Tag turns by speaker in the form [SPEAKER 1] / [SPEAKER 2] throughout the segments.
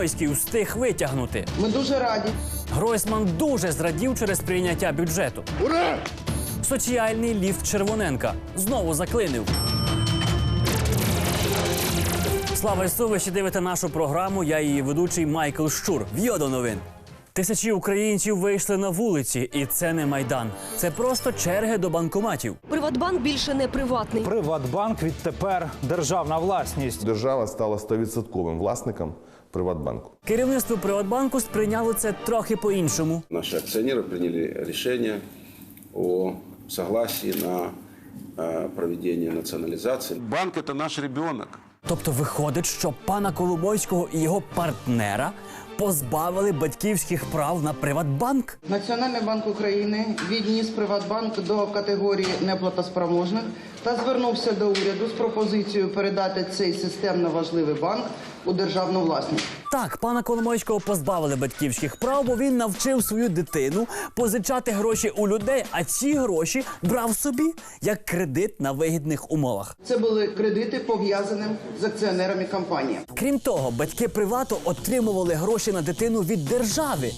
[SPEAKER 1] Ігор Коломойський встиг витягнути.
[SPEAKER 2] Ми дуже раді.
[SPEAKER 1] Гройсман дуже зрадів через прийняття бюджету.
[SPEAKER 3] Ура!
[SPEAKER 1] Соціальний ліфт Червоненка знову заклинив. Слава Ісу, ви ще дивите нашу програму. Я її ведучий Майкл Щур. В'йо до новин. Тисячі українців вийшли на вулиці, і це не майдан. Це просто черги до банкоматів.
[SPEAKER 4] Приватбанк більше не приватний.
[SPEAKER 5] Приватбанк відтепер державна власність.
[SPEAKER 3] Держава стала 100% власником Приватбанку.
[SPEAKER 1] Керівництво Приватбанку сприйняло це трохи по-іншому.
[SPEAKER 6] Наши акционеры приняли решение о согласии на э, проведение национализации. Банк – это наш ребенок.
[SPEAKER 1] Тобто виходить, що пана Коломойського і його партнера позбавили батьківських прав на Приватбанк.
[SPEAKER 2] Національний банк України відніс Приватбанк до категорії неплатоспроможних та звернувся до уряду з пропозицією передати цей системно важливий банк у державну власність.
[SPEAKER 1] Так, пана Коломойського позбавили батьківських прав, бо він навчив свою дитину позичати гроші у людей, а ці гроші брав собі як кредит на вигідних умовах.
[SPEAKER 2] Це були кредити пов'язані з акціонерами компанії.
[SPEAKER 1] Крім того, батьки привату отримували гроші на дитину від держави.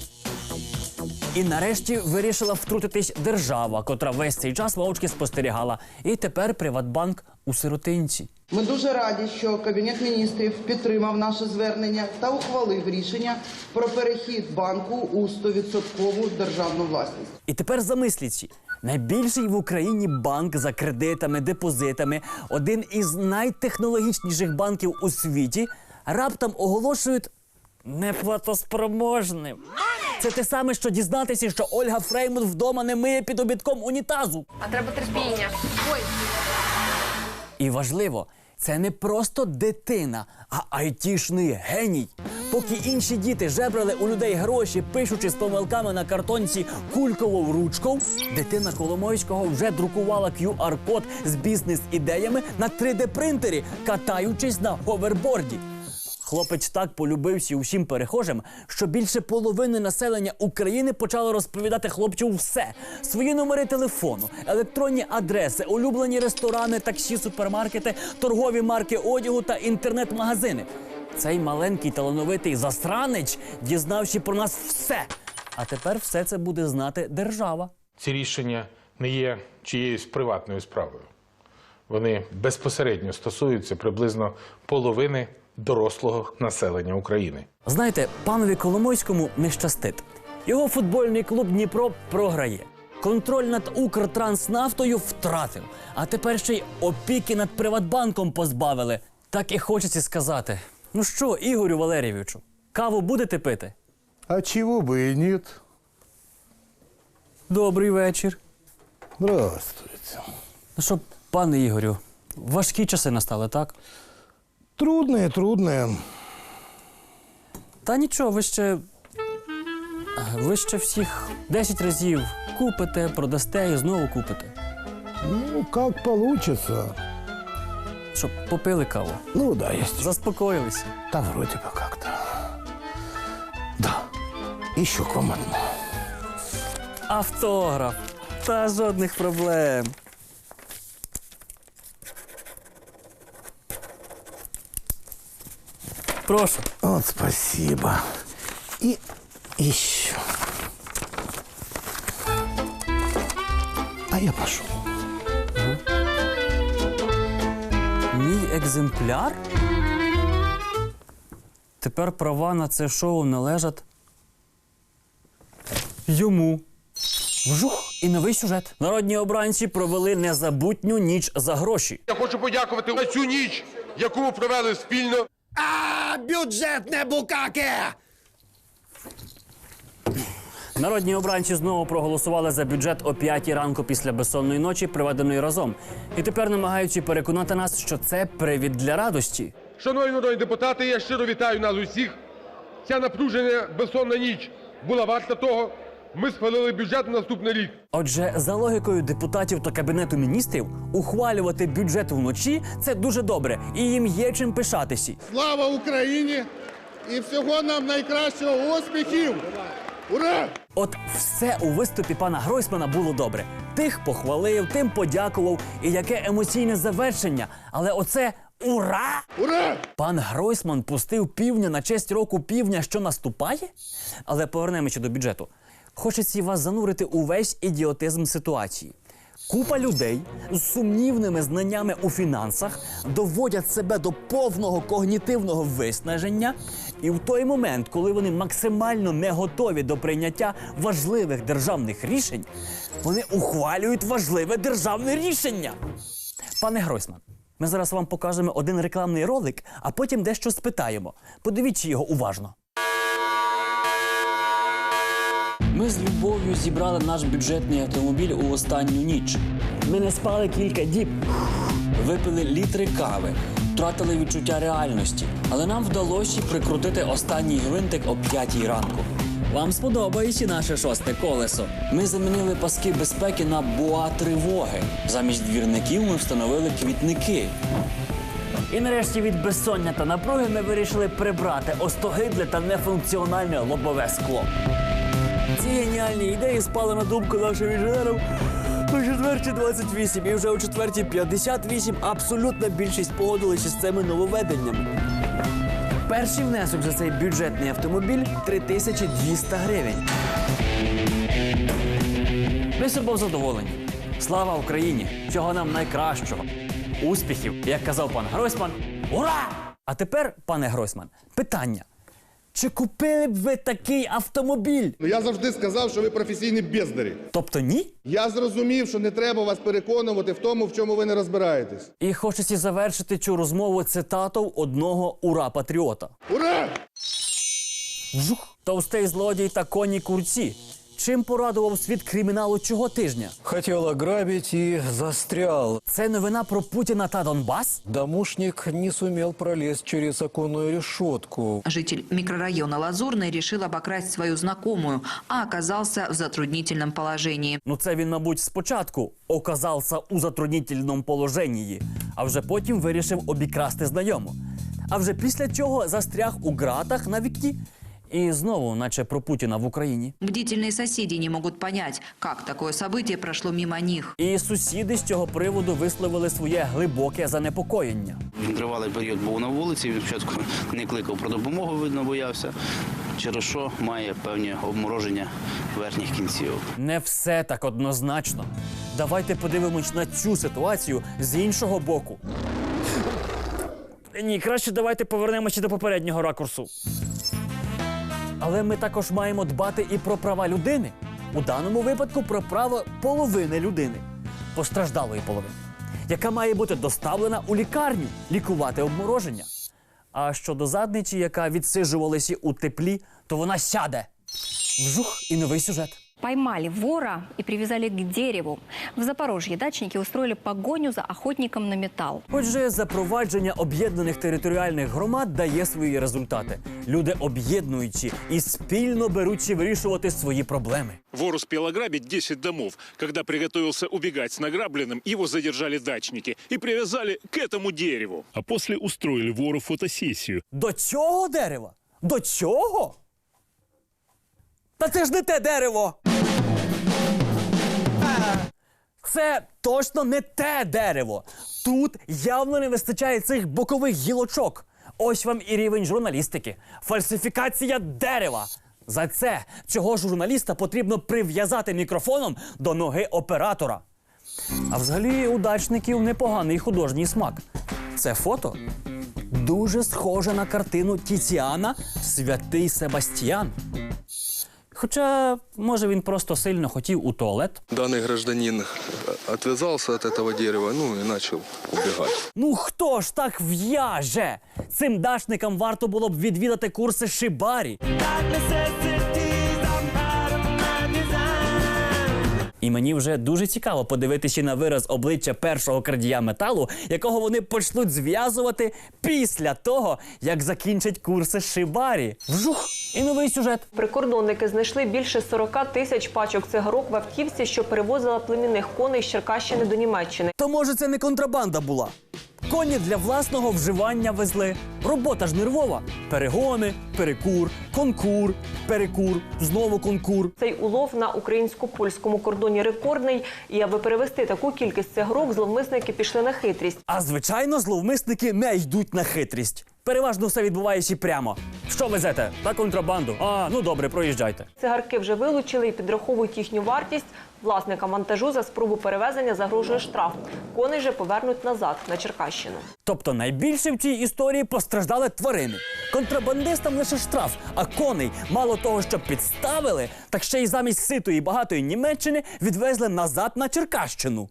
[SPEAKER 1] І нарешті вирішила втрутитись держава, котра весь цей час мовчки спостерігала. І тепер Приватбанк у сиротинці.
[SPEAKER 2] Ми дуже раді, що Кабінет міністрів підтримав наше звернення та ухвалив рішення про перехід банку у 100% державну власність.
[SPEAKER 1] І тепер замисліться. Найбільший в Україні банк за кредитами, депозитами, один із найтехнологічніших банків у світі, раптом оголошують неплатоспроможним. Це те саме, що дізнатися, що Ольга Фреймут вдома не миє під обідком унітазу.
[SPEAKER 7] А треба терпіння. Ой,
[SPEAKER 1] І важливо, це не просто дитина, а айтішний геній. Поки інші діти жебрали у людей гроші, пишучи з помилками на картонці кулькову ручкою, дитина Коломойського вже друкувала QR-код з бізнес-ідеями на 3D-принтері, катаючись на ховерборді. Хлопець так полюбився усім перехожим, що більше половини населення України почало розповідати хлопцю все: свої номери телефону, електронні адреси, улюблені ресторани, таксі, супермаркети, торгові марки одягу та інтернет-магазини. Цей маленький талановитий засранець дізнався про нас все. А тепер все це буде знати держава.
[SPEAKER 8] ці рішення не є чиєюсь приватною справою. Вони безпосередньо стосуються приблизно половини дорослого населення України.
[SPEAKER 1] Знаєте, панові Коломойському не щастить. Його футбольний клуб Дніпро програє. Контроль над Укртранснафтою втратив. А тепер ще й опіки над Приватбанком позбавили. Так і хочеться сказати. Ну що, Ігорю Валерійовичу, каву будете пити?
[SPEAKER 9] А чего бы и нет.
[SPEAKER 1] Добрий вечір.
[SPEAKER 9] Здравствуйте.
[SPEAKER 1] Ну що, пане Ігорю, важкі часи настали, так?
[SPEAKER 9] Трудные, трудные.
[SPEAKER 1] Та нічого, ви ще. Ви ще всіх 10 разів купите, продасте і знову купите.
[SPEAKER 9] Ну, как получится.
[SPEAKER 1] Щоб попили каву.
[SPEAKER 9] Ну, да, есть.
[SPEAKER 1] Заспокоїлися.
[SPEAKER 9] Да, вроде бы как-то. Да. Еще к вам одно.
[SPEAKER 1] Автограф. Та жодних проблем. Прошу.
[SPEAKER 9] Вот спасибо. И еще. А я пошел.
[SPEAKER 1] Мій екземпляр? Тепер права на це шоу належать йому. Вжух і новий сюжет. Народні обранці провели незабутню ніч за гроші.
[SPEAKER 10] Я хочу подякувати за цю ніч, яку ми провели спільно.
[SPEAKER 1] Народні обранці знову проголосували за бюджет о 5 ранку після безсонної ночі, проведеної разом. І тепер намагаються переконати нас, що це привід для радості.
[SPEAKER 10] Шановні народні депутати, я щиро вітаю нас усіх. Ця напружена безсонна ніч була варта того. Ми схвалили бюджет на наступний рік.
[SPEAKER 1] Отже, за логікою депутатів та кабінету міністрів, ухвалювати бюджет вночі це дуже добре, і їм є чим пишатися.
[SPEAKER 3] Слава Україні! І всього нам найкращого успіхів! Ура!
[SPEAKER 1] От все у виступі пана Гройсмана було добре. Тих похвалив, тим подякував, і яке емоційне завершення. Але оце Ура!
[SPEAKER 3] Ура!
[SPEAKER 1] Пан Гройсман пустив півня на честь року півня, що наступає? Але повернемося до бюджету. Хочеться вас занурити у весь ідіотизм ситуації. Купа людей з сумнівними знаннями у фінансах доводять себе до повного когнітивного виснаження, і в той момент, коли вони максимально не готові до прийняття важливих державних рішень, вони ухвалюють важливе державне рішення. Пане Гройсман, ми зараз вам покажемо один рекламний ролик, а потім дещо спитаємо. Подивіться його уважно. Ми з любов'ю зібрали наш бюджетний автомобіль у останню ніч. Ми не спали кілька діб, випили літри кави, втратили відчуття реальності, але нам вдалося прикрутити останній гвинтик о п'ятій ранку. Вам сподобається наше шосте колесо. Ми замінили паски безпеки на буа тривоги. Замість двірників ми встановили квітники. І нарешті від безсоння та напруги ми вирішили прибрати остогидле та нефункціональне лобове скло. Геніальні ідеї спали на думку нашим інженерам о четвертій 28 і вже о четвертій 58 абсолютна більшість погодилися з цими нововведеннями. Перший внесок за цей бюджетний автомобіль 3200 гривень. Ми собою задоволені. Слава Україні! Всього нам найкращого. Успіхів, як казав пан Гройсман. Ура! А тепер, пане Гройсман, питання. Чи купили б ви такий автомобіль?
[SPEAKER 3] Ну я завжди сказав, що ви професійні бездарі.
[SPEAKER 1] Тобто ні?
[SPEAKER 3] Я зрозумів, що не треба вас переконувати в тому, в чому ви не розбираєтесь.
[SPEAKER 1] І хочеться завершити цю розмову цитатою одного ура-патріота.
[SPEAKER 3] Ура!
[SPEAKER 1] Жух! Товстий злодій та коні курці. Чим порадував світ криміналу цього тижня?
[SPEAKER 11] Хотел ограбить и застрял.
[SPEAKER 1] Це новина про Путіна та Донбас?
[SPEAKER 11] Домушник не сумел пролезть через оконную решетку.
[SPEAKER 12] Житель микрорайона Лазурный решил обокрасть свою знакомую, а оказался в затруднительном положении.
[SPEAKER 1] Ну це він, мабуть, спочатку оказався у затруднительному положенні, а вже потім вирішив обікрасти знайому. А вже після цього застряг у ґратах на вікні. І знову, наче про Путіна в Україні.
[SPEAKER 12] Бдительные соседи не могут понять, как такое событие прошло мимо них.
[SPEAKER 1] І сусіди з цього приводу висловили своє глибоке занепокоєння.
[SPEAKER 13] Він тривалий період був на вулиці. Він спочатку не кликав про допомогу, видно, боявся. Через що має певні обмороження верхніх кінців.
[SPEAKER 1] Не все так однозначно. Давайте подивимось на цю ситуацію з іншого боку. Ні, краще давайте повернемося до попереднього ракурсу. Але ми також маємо дбати і про права людини. У даному випадку про право половини людини, постраждалої половини, яка має бути доставлена у лікарню лікувати обмороження. А щодо задничі, яка відсижувалася у теплі, то вона сяде. Вжух і новий сюжет.
[SPEAKER 14] Поймали вора и привязали к дереву. В Запорожье дачники устроили погоню за охотником на металл.
[SPEAKER 1] Отже, запровадження об'єднаних територіальних громад дає свої результати. Люди об'єднуючи і спільно беручи вирішувати свої проблеми.
[SPEAKER 15] Вор успел ограбить 10 домов. Когда приготовился убегать с награбленным, его задержали дачники и привязали к этому дереву.
[SPEAKER 16] А после устроили вору фотосессию.
[SPEAKER 1] До цього дерева? До цього? Та це ж не те дерево. Це точно не те дерево. Тут явно не вистачає цих бокових гілочок. Ось вам і рівень журналістики. Фальсифікація дерева. За це цього журналіста потрібно прив'язати мікрофоном до ноги оператора. А взагалі у дачників непоганий художній смак. Це фото дуже схоже на картину Тіціана Святий Себастьян. Хоча, може, він просто сильно хотів у туалет.
[SPEAKER 17] Данный гражданин отвязался от этого дерева, ну и начал убегать.
[SPEAKER 1] Ну хто ж так в'яже? Цим дашникам варто було б відвідати курси Шибарі. І мені вже дуже цікаво подивитися на вираз обличчя першого крадія металу, якого вони почнуть зв'язувати після того, як закінчать курси Шибарі. Вжух! І новий сюжет.
[SPEAKER 10] Прикордонники знайшли більше 40 тисяч пачок цигарок в автівці, що перевозила племінних коней з Черкащини до Німеччини.
[SPEAKER 1] То може це не контрабанда була? Коні для власного вживання везли. Робота ж нервова. Перегони, перекур, конкур, перекур, знову конкур.
[SPEAKER 10] Цей улов на українсько-польському кордоні рекордний. І аби перевести таку кількість цигрок, зловмисники пішли на хитрість.
[SPEAKER 1] А звичайно, зловмисники не йдуть на хитрість. Переважно все відбувається прямо. Що везете? Та контрабанду. А, ну добре, проїжджайте.
[SPEAKER 10] Цигарки вже вилучили і підраховують їхню вартість. Власникам вантажу за спробу перевезення загрожує штраф. Коней же повернуть назад на Черкащину.
[SPEAKER 1] Тобто найбільше в цій історії постраждали тварини. Контрабандистам лише штраф, а коней мало того, що підставили, так ще й замість ситої багатої Німеччини відвезли назад на Черкащину.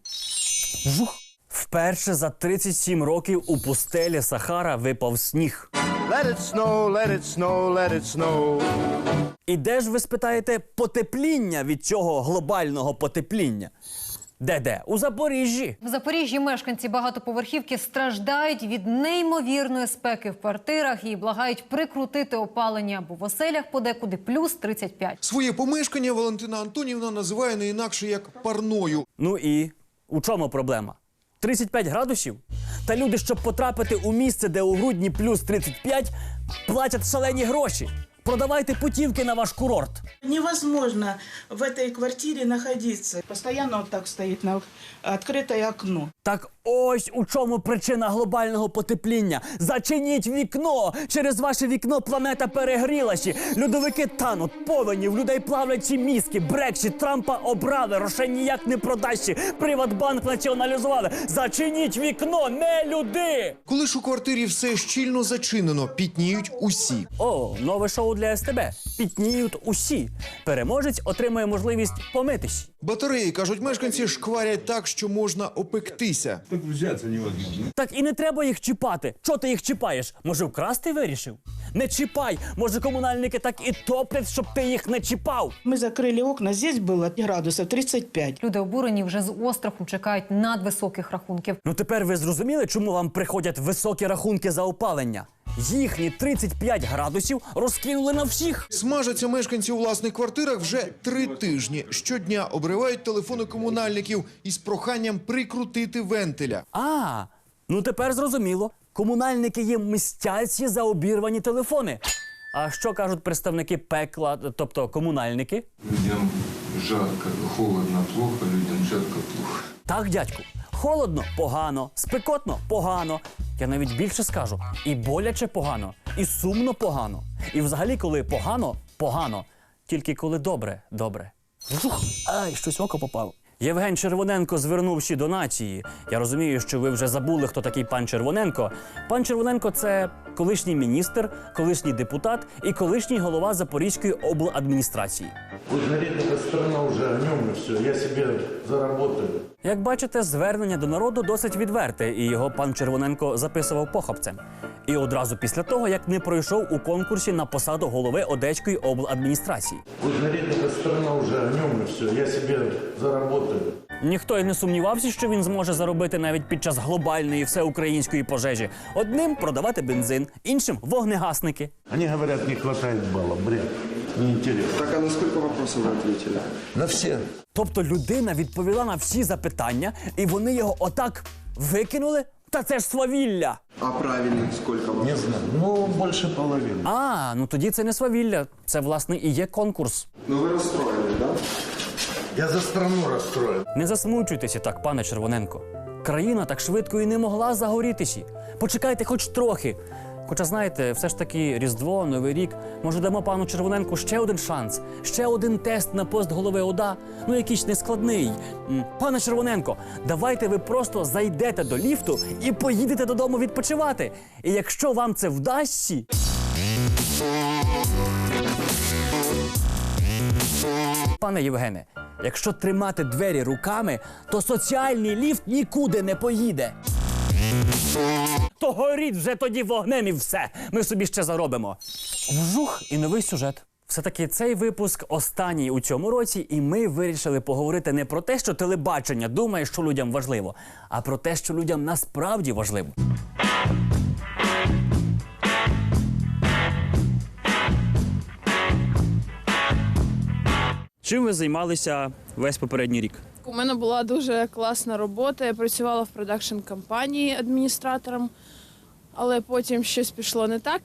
[SPEAKER 1] Жух. Вперше за 37 років у пустелі Сахара випав сніг.
[SPEAKER 11] Let it snow, let it snow, let it snow.
[SPEAKER 1] І де ж ви спитаєте потепління від цього глобального потепління? Де де? У Запоріжжі.
[SPEAKER 7] В Запоріжжі мешканці багатоповерхівки страждають від неймовірної спеки в квартирах і благають прикрутити опалення, бо в оселях подекуди плюс 35.
[SPEAKER 18] Своє помешкання Валентина Антонівна називає не інакше як парною.
[SPEAKER 1] Ну і у чому проблема? 35 градусів? Та люди, щоб потрапити у місце, де у грудні плюс 35, платять шалені гроші. Продавайте путівки на ваш курорт.
[SPEAKER 19] Невозможно в этой квартире находиться. Постоянно вот так стоит на открытое окно.
[SPEAKER 1] Так ось у чому причина глобального потепління. Зачиніть вікно! Через ваше вікно планета перегрілася. Льодовики тануть, повені, в людей плавлячі мізки, брексіт, Трампа обрали, Рошен ніяк не продащі, Приватбанк націоналізували. Зачиніть вікно, не люди!
[SPEAKER 18] Коли ж у квартирі все щільно зачинено, пітніють усі.
[SPEAKER 1] О, нове шоу для СТБ. Пітніють усі. Переможець отримує можливість помитись.
[SPEAKER 18] Батареї, кажуть мешканці, шкварять так, що можна опектися
[SPEAKER 11] Так взяться невозможно.
[SPEAKER 1] Так і не треба їх чіпати. Чого ти їх чіпаєш? Може, вкрасти вирішив? Не чіпай! Може, комунальники так і топлять, щоб ти їх не чіпав.
[SPEAKER 19] Мы закрыли окна, здесь было градусов 35.
[SPEAKER 7] Люди обурені вже з остраху чекають надвисоких рахунків.
[SPEAKER 1] Ну тепер ви зрозуміли, чому вам приходять високі рахунки за опалення? Їхні 35 градусів розкинули на всіх.
[SPEAKER 18] Смажаться мешканці у власних квартирах вже три тижні. Щодня обривають телефони комунальників із проханням прикрутити вентиля.
[SPEAKER 1] А, ну тепер зрозуміло. Комунальники їм мстяться за обірвані телефони. А що кажуть представники пекла, тобто комунальники?
[SPEAKER 17] Людям жарко, холодно, плохо, людям жарко, плохо.
[SPEAKER 1] Так, дядьку, холодно погано, спекотно погано. Я навіть більше скажу, і боляче погано, і сумно погано. І взагалі, коли погано, погано. Тільки коли добре, добре. Жух! Ай, щось око попало. Євген Червоненко звернувши до нації. Я розумію, що ви вже забули, хто такий пан Червоненко. Пан Червоненко це колишній міністр, колишній депутат і колишній голова Запорізької обладміністрації.
[SPEAKER 11] Пусть горит эта страна уже о нем и все. Я себе заработаю.
[SPEAKER 1] Як бачите, звернення до народу досить відверте, і його пан Червоненко записував похапцем. І одразу після того, як не пройшов у конкурсі на посаду голови Одеської обладміністрації.
[SPEAKER 11] Пусть горит эта страна уже о нем все. Я себе заработаю.
[SPEAKER 1] Ніхто й не сумнівався, що він зможе заробити навіть під час глобальної всеукраїнської пожежі. Одним продавати бензин, іншим вогнегасники.
[SPEAKER 11] Они говорят, не хватает баллов. Бред Неинтересно.
[SPEAKER 17] Так а на сколько вопросов вы ответили?
[SPEAKER 11] На все.
[SPEAKER 1] Тобто людина відповіла на всі запитання, і вони його отак викинули? Та це ж свавілля.
[SPEAKER 17] А правильных сколько
[SPEAKER 11] Не знаю. Ну, больше половины.
[SPEAKER 1] А, ну тоді це не свавілля. Це власне і є конкурс.
[SPEAKER 17] Ну вы расстроены, да?
[SPEAKER 11] Я за страну расстроен.
[SPEAKER 1] Не засмучуйтеся так, пане Червоненко. Країна так швидко і не могла загорітися. Почекайте хоч трохи. Хоча, знаєте, все ж таки Різдво, Новий рік. Може, дамо пану Червоненку ще один шанс, ще один тест на пост голови ОДА. Ну, якийсь нескладний. Пане Червоненко, давайте ви просто зайдете до ліфту і поїдете додому відпочивати. І якщо вам це вдасться. Пане Євгене, якщо тримати двері руками, то соціальний ліфт нікуди не поїде. То горіть вже тоді вогнем і все. Ми собі ще заробимо. Вжух і новий сюжет. Все-таки цей випуск останній у цьому році, і ми вирішили поговорити не про те, що телебачення думає, що людям важливо, а про те, що людям насправді важливо. Чим ви займалися весь попередній рік?
[SPEAKER 20] У мене була дуже класна робота. Я працювала в продакшн компанії адміністратором, але потім щось пішло не так.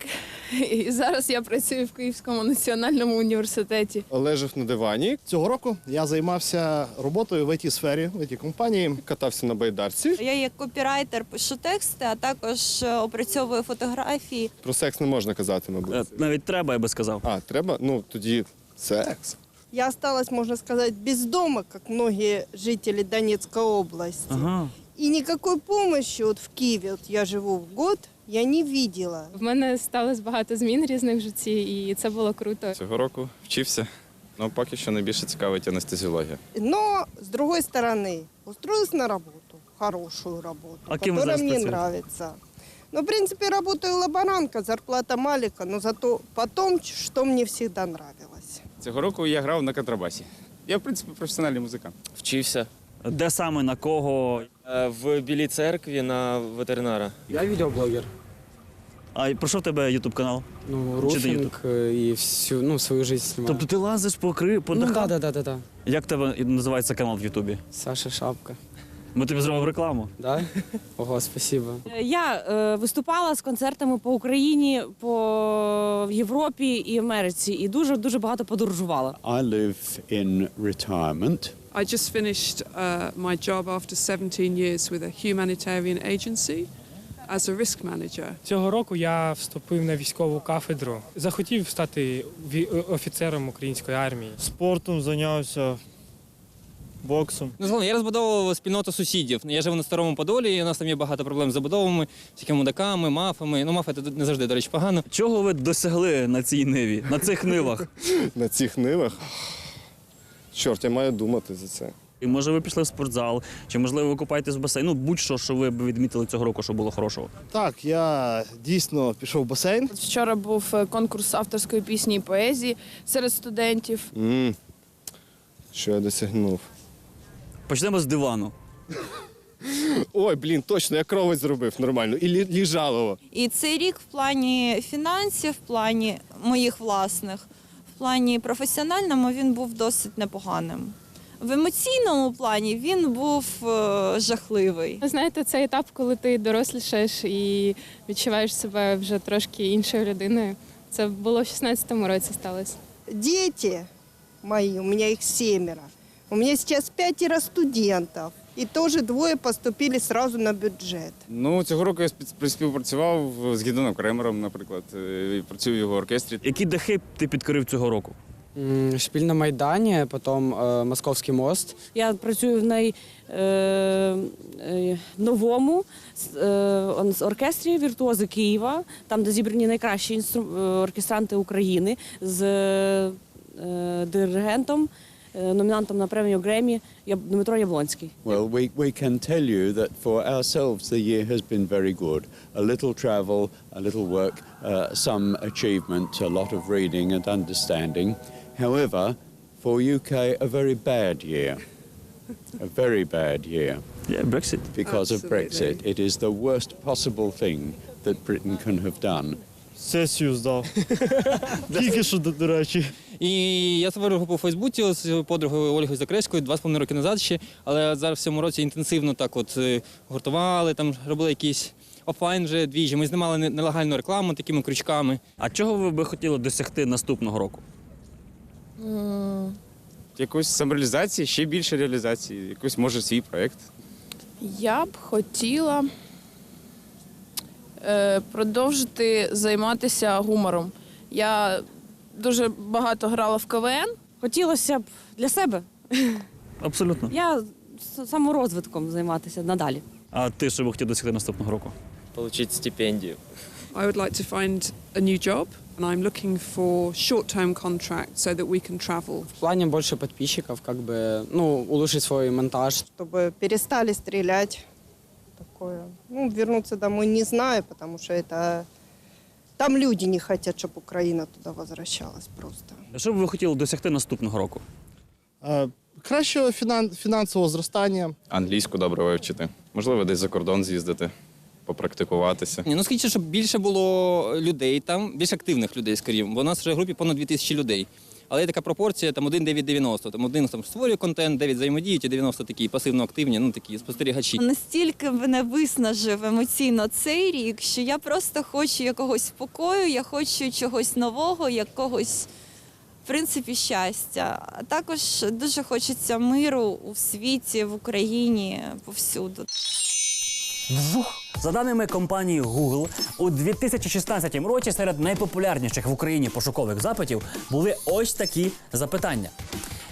[SPEAKER 20] І зараз я працюю в Київському національному університеті.
[SPEAKER 21] Лежав на дивані. Цього року я займався роботою в it сфері в it компанії катався на байдарці.
[SPEAKER 22] Я як копірайтер пишу тексти, а також е, опрацьовую фотографії.
[SPEAKER 21] Про секс не можна казати, мабуть.
[SPEAKER 1] Навіть треба, я би сказав.
[SPEAKER 21] А, треба? Ну тоді секс.
[SPEAKER 2] Я осталась, можно сказать, без дома, как многие жители Донецкой области.
[SPEAKER 1] Ага.
[SPEAKER 2] И никакой помощи вот в Киеве, вот я живу в год, я не видела.
[SPEAKER 20] В мене сталося багато змін різних в житті, і це було круто.
[SPEAKER 23] Цього року вчився. Ну, поки що найбільше цікавить анестезіологія.
[SPEAKER 2] Но, с другой стороны, устроилась на работу, хорошую работу,
[SPEAKER 1] А кем вы
[SPEAKER 2] которая
[SPEAKER 1] зараз
[SPEAKER 2] мне
[SPEAKER 1] працюєте?
[SPEAKER 2] нравится. Ну, в принципе, работаю лаборантка, зарплата маленькая, но зато потом, что мне всегда нравилось.
[SPEAKER 23] Цього року я грав на контрабасі. Я, в принципі, професіональний музикант.
[SPEAKER 24] Вчився
[SPEAKER 1] Де саме на кого?
[SPEAKER 24] Е, в Білій церкві на ветеринара.
[SPEAKER 25] Я відеоблогер.
[SPEAKER 1] А про що в тебе ютуб канал?
[SPEAKER 25] Ну, э, и всю, ну, свою життя знімаю.
[SPEAKER 1] Тобто ти лазиш по кри по
[SPEAKER 25] Ну,
[SPEAKER 1] дахах?
[SPEAKER 25] Так, так, да, да, да.
[SPEAKER 1] Як тебе називається канал в Ютубі?
[SPEAKER 25] Саша Шапка.
[SPEAKER 1] Ми тобі зробимо рекламу.
[SPEAKER 25] Да? Ого, спасибо.
[SPEAKER 26] Я е, виступала з концертами по Україні, по Європі і Америці, і дуже дуже багато подорожувала.
[SPEAKER 27] I live in retirement.
[SPEAKER 28] I just finished uh, my job after 17 years with a humanitarian agency as a risk manager.
[SPEAKER 29] Цього року я вступив на військову кафедру. Захотів стати ві- офіцером української армії.
[SPEAKER 30] Спортом зайнявся, боксом.
[SPEAKER 24] Ну, загалом, я розбудовував спільноту сусідів. Я живу на старому Подолі, і у нас там є багато проблем з забудовами, всякими мудаками, мафами. Ну, мафи це не завжди, до речі, погано.
[SPEAKER 1] Чого ви досягли на цій ниві, на цих нивах?
[SPEAKER 21] На цих нивах. Чорт, я маю думати за це.
[SPEAKER 1] І може ви пішли в спортзал, чи можливо ви купаєтесь в басейн? Ну будь-що, що ви б відмітили цього року, що було хорошого.
[SPEAKER 21] Так, я дійсно пішов в басейн.
[SPEAKER 20] Вчора був е, конкурс авторської пісні і поезії серед студентів.
[SPEAKER 21] м Що я досягнув?
[SPEAKER 1] Почнемо з дивану.
[SPEAKER 21] Ой, блін, точно, я кровать зробив нормально. І лі- ліжалово.
[SPEAKER 22] І цей рік в плані фінансів, в плані моїх власних, в плані професіональному він був досить непоганим. В емоційному плані він був е, жахливий.
[SPEAKER 20] Знаєте, це етап, коли ти дорослішаєш і відчуваєш себе вже трошки іншою людиною. Це було в 16-му році сталося.
[SPEAKER 2] Дети мои, у меня их семеро. У меня сейчас пятеро студентов. И тоже двое поступили сразу на бюджет.
[SPEAKER 23] Ну, цього року я співпрацював з Гідоном Кремером, наприклад. е, і Працюю в його оркестрі.
[SPEAKER 1] Які дахи ти підкорив цього року?
[SPEAKER 25] М, Шпиль на Майдані, потім е, Московський мост.
[SPEAKER 26] Я працюю в най, е, е, новому е, оркестрі віртуози Києва, там, де зібрані найкращі е, оркестранти України з е, диригентом, номінантом на премію Гремі Яб- Дмитро Яблонський.
[SPEAKER 27] Well, we, we can tell you that for ourselves the year has been very good. A little travel, a little work, uh, some achievement, a lot of reading and understanding. However, for UK, a very bad year. A very bad year.
[SPEAKER 1] Yeah, Brexit.
[SPEAKER 27] Because of Brexit. It is the worst possible thing that Britain can have done.
[SPEAKER 30] Сесію здав. Тільки що, до, до речі.
[SPEAKER 24] І я створив групу у Фейсбуці з подругою Ольгою Закреською два з половиною роки назад ще, але зараз в цьому році інтенсивно так от е, гуртували, там робили якісь офлайн вже двіжі. Ми знімали нелегальну рекламу такими крючками.
[SPEAKER 1] А чого ви би хотіли досягти наступного року?
[SPEAKER 23] Якоїсь самореалізації, ще більше реалізації, якийсь може свій проєкт.
[SPEAKER 20] Я б хотіла е, продовжити займатися гумором. Я дуже багато грала в КВН.
[SPEAKER 26] Хотілося б для себе.
[SPEAKER 1] Абсолютно.
[SPEAKER 26] Я саморозвитком займатися надалі.
[SPEAKER 1] А ти що би хотів досягти наступного року?
[SPEAKER 24] Получити стипендію.
[SPEAKER 28] I would like to find a new job, and I'm looking for short-term contracts so that we can travel.
[SPEAKER 25] В плане больше подписчиков, как бы, ну, улучшить свой монтаж.
[SPEAKER 2] Чтобы перестали стрелять. Такое. Ну, вернуться домой не знаю, потому что это... Там люди не хотят, чтобы Украина туда возвращалась просто.
[SPEAKER 1] Що б ви хотіли досягти наступного року?
[SPEAKER 21] Е, Кращого фінан- фінансового зростання.
[SPEAKER 23] Англійську добре вивчити. Можливо, десь за кордон з'їздити, попрактикуватися.
[SPEAKER 24] Ні, ну скажіть, щоб більше було людей там, більш активних людей, скоріше. Бо у нас вже в групі понад 2000 людей. Але є така пропорція там 1 9 90. Там один там створює контент, 9 взаємодіють, і 90 такі пасивно активні, ну такі спостерігачі.
[SPEAKER 22] Настільки мене виснажив емоційно цей рік, що я просто хочу якогось спокою, я хочу чогось нового, якогось. В принципі, щастя. А також дуже хочеться миру у світі, в Україні, повсюду.
[SPEAKER 1] Вжух! За даними компанії Google, у 2016 році серед найпопулярніших в Україні пошукових запитів були ось такі запитання.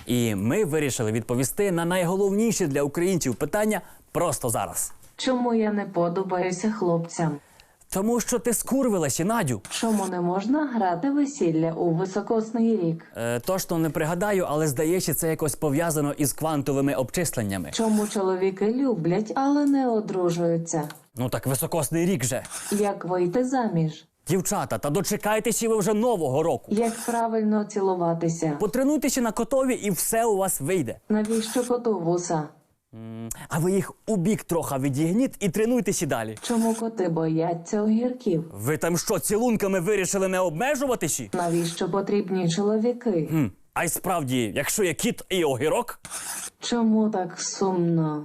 [SPEAKER 1] І ми вирішили відповісти на найголовніші для українців питання просто зараз.
[SPEAKER 31] Чому я не подобаюся хлопцям?
[SPEAKER 1] Тому що ти скурвилася, Надю.
[SPEAKER 31] Чому не можна грати весілля у високосний рік?
[SPEAKER 1] Е, точно не пригадаю, але здається, це якось пов'язано із квантовими обчисленнями.
[SPEAKER 31] Чому чоловіки люблять, але не одружуються?
[SPEAKER 1] Ну так високосний рік же.
[SPEAKER 31] Як вийти заміж?
[SPEAKER 1] Дівчата, та дочекайтеся ви вже нового року.
[SPEAKER 31] Як правильно цілуватися?
[SPEAKER 1] Потренуйтеся на котові і все у вас вийде.
[SPEAKER 31] Навіщо коту вуса?
[SPEAKER 1] А ви їх у бік трохи відігніть і тренуйтеся далі.
[SPEAKER 31] Чому коти бояться огірків?
[SPEAKER 1] Ви там що, цілунками вирішили не обмежуватися?
[SPEAKER 31] Навіщо потрібні чоловіки?
[SPEAKER 1] Хм. А й справді, якщо є кіт і огірок,
[SPEAKER 31] Чому так сумно?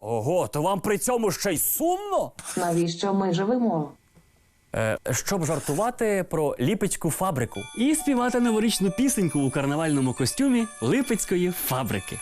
[SPEAKER 1] ого, то вам при цьому ще й сумно?
[SPEAKER 31] Навіщо ми живемо?
[SPEAKER 1] Е, щоб жартувати про ліпецьку фабрику і співати новорічну пісеньку у карнавальному костюмі Липецької фабрики.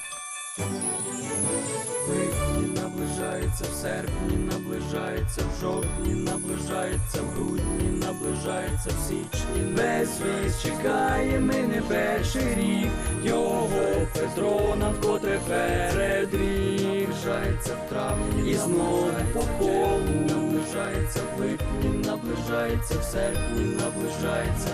[SPEAKER 32] Наближається в серпні, наближається в жовтні, наближається в грудні, наближається в січні. Весь світ чекає мене перший рік. Його Петро нам вкотре передріг. Наближається в травні, і знову по колу. Наближається в липні, наближається в серпні, наближається